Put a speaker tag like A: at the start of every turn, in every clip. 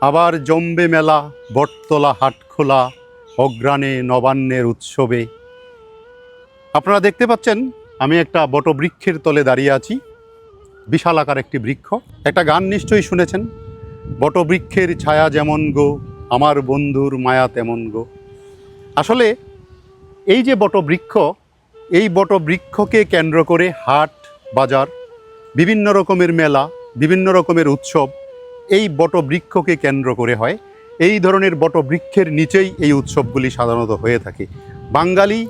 A: আবার জম্বে মেলা, বটতলা হাটখোলা অগ্রাণে নবান্নের উৎসবে। আপনারা দেখতে পাচ্ছেন, আমি একটা বটবৃক্ষের তলে দাঁড়িয়ে আছি। বিশাল আকার একটি বৃক্ষ। একটা গান নিশ্চয়ই শুনেছেন? বটবৃক্ষের ছায়া যেমন গো, আমার বন্ধুর মায়া তেমন গো। আসলে, এই যে বটবৃক্ষ, এই বটবৃক্ষকে কেন্দ্র করে হাট, বাজার, বিভিন্ন রকমের মেলা, বিভিন্ন রকমের উৎসব এই বটবৃক্ষকে কেন্দ্র করে হয়। এই ধরনের বটবৃক্ষের নিচেই এই উৎসবগুলি সাধারণত হয়ে থাকে। বাঙালি,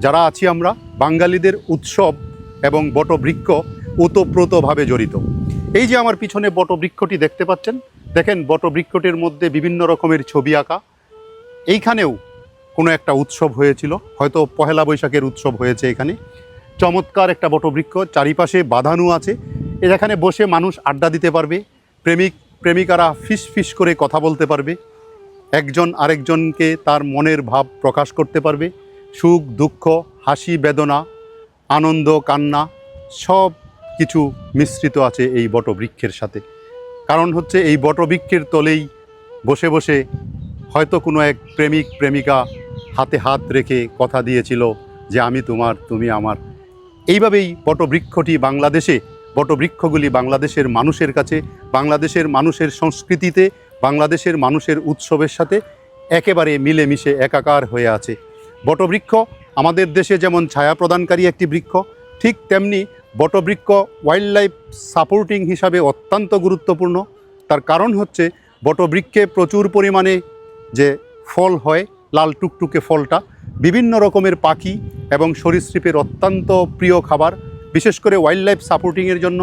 A: যারা আছি আমরা, বাঙালিদের উৎসব এবং বটবৃক্ষ ওতপ্রোতভাবে জড়িত। এই যে আমার পিছনে বটবৃক্ষটি দেখতে পাচ্ছেন, দেখেন বটবৃক্ষটির মধ্যে বিভিন্ন রকমের ছবি আঁকা। এইখানেও কোনো একটা উৎসব হয়েছিল, হয়তো পহেলা বৈশাখের উৎসব হয়েছে এখানে। চমৎকার একটা বটবৃক্ষ, চারিপাশে বাঁধানো আছে। এখানে বসে মানুষ আড্ডা দিতে পারবে প্রেমিক, প্রেমিকারা ফিস ফিস করে কথা বলতে পারবে। একজন আরেকজনকে তার মনের ভাব প্রকাশ করতে পারবে। সুখ, দুঃখ, হাসি, বেদনা, আনন্দ, কান্না, সব কিছু মিশ্রিত আছে এই বটবৃক্ষের সাথে। কারণ হচ্ছে এই বটবৃক্ষের তলেই বসে বসে হয়তো কোনো এক প্রেমিক, প্রেমিকা হাতে হাত রেখে কথা দিয়েছিল যে, আমি তোমার, তুমি আমার। এইভাবেই বটবৃক্ষটি বাংলাদেশে বটবৃক্ষগুলি বাংলাদেশের মানুষের কাছে, বাংলাদেশের মানুষের সংস্কৃতিতে, বাংলাদেশের মানুষের উৎসবের সাথে একেবারে মিলেমিশে একাকার হয়ে আছে। বটবৃক্ষ আমাদের দেশে যেমন ছায়া প্রদানকারী একটি বৃক্ষ, ঠিক তেমনি বটবৃক্ষ ওয়াইল্ড লাইফ সাপোর্টিং হিসাবে অত্যন্ত গুরুত্বপূর্ণ। তার কারণ হচ্ছে বটবৃক্ষে প্রচুর পরিমাণে যে ফল হয়, লাল টুকটুকে ফলটা, বিভিন্ন রকমের পাখি এবং সরীসৃপের অত্যন্ত প্রিয় খাবার। বিশেষ করে ওয়াইল্ড লাইফ সাপোর্টিংয়ের জন্য,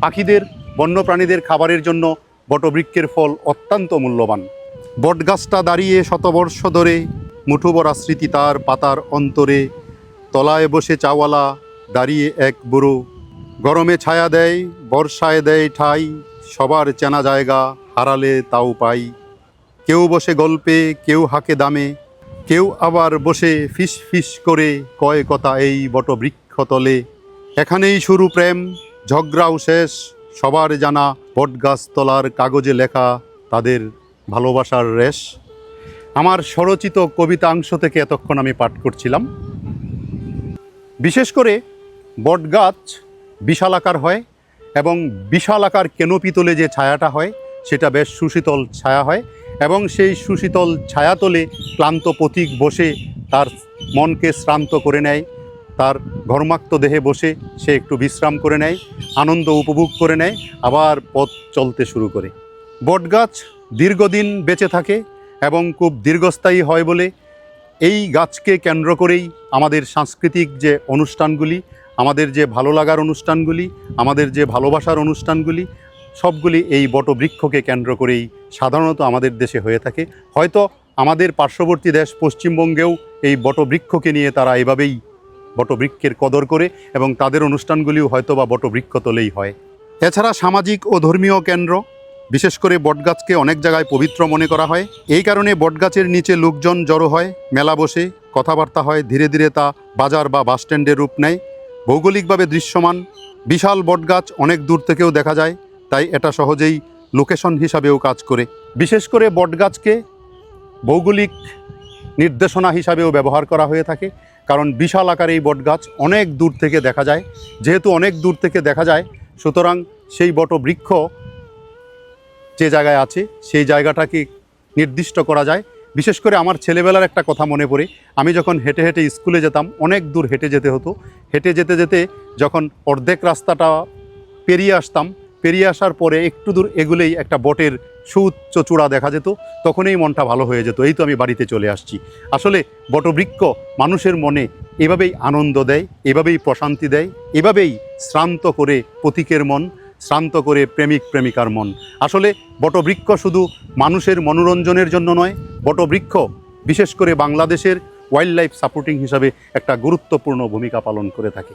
A: পাখিদের, বন্যপ্রাণীদের খাবারের জন্য বটবৃক্ষের ফল অত্যন্ত মূল্যবান। বটগাছটা দাঁড়িয়ে শতবর্ষ ধরে মুঠোবরা স্মৃতি তার পাতার অন্তরে, তলায় বসে চাওয়ালা দাঁড়িয়ে এক বুড়ো। গরমে ছায়া দেয়, বর্ষায় দেয় ঠাই, সবার চেনা জায়গা হারালে তাও পাই। কেউ বসে গল্পে, কেউ হাঁকে দামে, কেউ আবার বসে ফিস ফিস করে কয় কথা এই বটবৃক্ষ তলে এখানেই শুরু প্রেম, ঝগড়াও শেষ। সবার জানা বটগাছ তলার কাগজে লেখা তাদের ভালোবাসার রেশ। আমার স্বরচিত কবিতাংশ থেকে এতক্ষণ আমি পাঠ করছিলাম। বিশেষ করে বটগাছ বিশাল আকার হয় এবং বিশাল আকার কেনোপি তোলে যে ছায়াটা হয়, সেটা বেশ সুশীতল ছায়া হয় এবং সেই সুশীতল ছায়াতলে ক্লান্ত পথিক বসে তার মনকে শ্রান্ত করে নেয়। তার ঘর্মাক্ত দেহে বসে সে একটু বিশ্রাম করে নেয়, আনন্দ উপভোগ করে নেয়, আবার পথ চলতে শুরু করে। বটগাছ দীর্ঘদিন বেঁচে থাকে এবং খুব দীর্ঘস্থায়ী হয় বলে এই গাছকে কেন্দ্র করেই আমাদের সাংস্কৃতিক যে অনুষ্ঠানগুলি, আমাদের যে ভালো লাগার অনুষ্ঠানগুলি, আমাদের যে ভালোবাসার অনুষ্ঠানগুলি, সবগুলি এই বটবৃক্ষকে কেন্দ্র করেই সাধারণত আমাদের দেশে হয়ে থাকে। হয়তো আমাদের পার্শ্ববর্তী দেশ পশ্চিমবঙ্গেও এই বটবৃক্ষকে নিয়ে তারা এভাবেই বটবৃক্ষের কদর করে এবং তাদের অনুষ্ঠানগুলিও হয়তো বা বটবৃক্ষ তলেই হয়। এছাড়া সামাজিক ও ধর্মীয় কেন্দ্র, বিশেষ করে বটগাছকে অনেক জায়গায় পবিত্র মনে করা হয়। এই কারণে বটগাছের নিচে লোকজন জড়ো হয়, মেলা বসে, কথাবার্তা হয়, ধীরে ধীরে তা বাজার বা বাসস্ট্যান্ডের রূপ নেয়। ভৌগোলিকভাবে দৃশ্যমান, বিশাল বটগাছ অনেক দূর থেকেও দেখা যায়, তাই এটা সহজেই লোকেশন হিসাবেও কাজ করে। বিশেষ করে বটগাছকে ভৌগোলিক নির্দেশনা হিসাবেও ব্যবহার করা হয়ে থাকে। কারণ বিশাল আকার এই বটগাছ অনেক দূর থেকে দেখা যায়। যেহেতু অনেক দূর থেকে দেখা যায়, সুতরাং সেই বটবৃক্ষ যে জায়গায় আছে, সেই জায়গাটাকে নির্দিষ্ট করা যায়। বিশেষ করে আমার ছেলেবেলার একটা কথা মনে পড়ে, আমি যখন হেঁটে হেঁটে স্কুলে যেতাম, অনেক দূর হেঁটে যেতে হতো। হেঁটে যেতে যেতে যখন অর্ধেক রাস্তাটা পেরিয়ে আসতাম পেরিয়ে আসার পরে একটু দূর এগুলেই একটা বটের সুউচ্চ চূড়া দেখা যেত, তখনই মনটা ভালো হয়ে যেত। এই তো আমি বাড়িতে চলে আসছি। আসলে বটবৃক্ষ মানুষের মনে এভাবেই আনন্দ দেয়, এভাবেই প্রশান্তি দেয়, এভাবেই শ্রান্ত করে পথিকের মন, শ্রান্ত করে প্রেমিক প্রেমিকার মন। আসলে বটবৃক্ষ শুধু মানুষের মনোরঞ্জনের জন্য নয়, বটবৃক্ষ বিশেষ করে বাংলাদেশের ওয়াইল্ড লাইফ সাপোর্টিং হিসাবে একটা গুরুত্বপূর্ণ ভূমিকা পালন করে থাকে।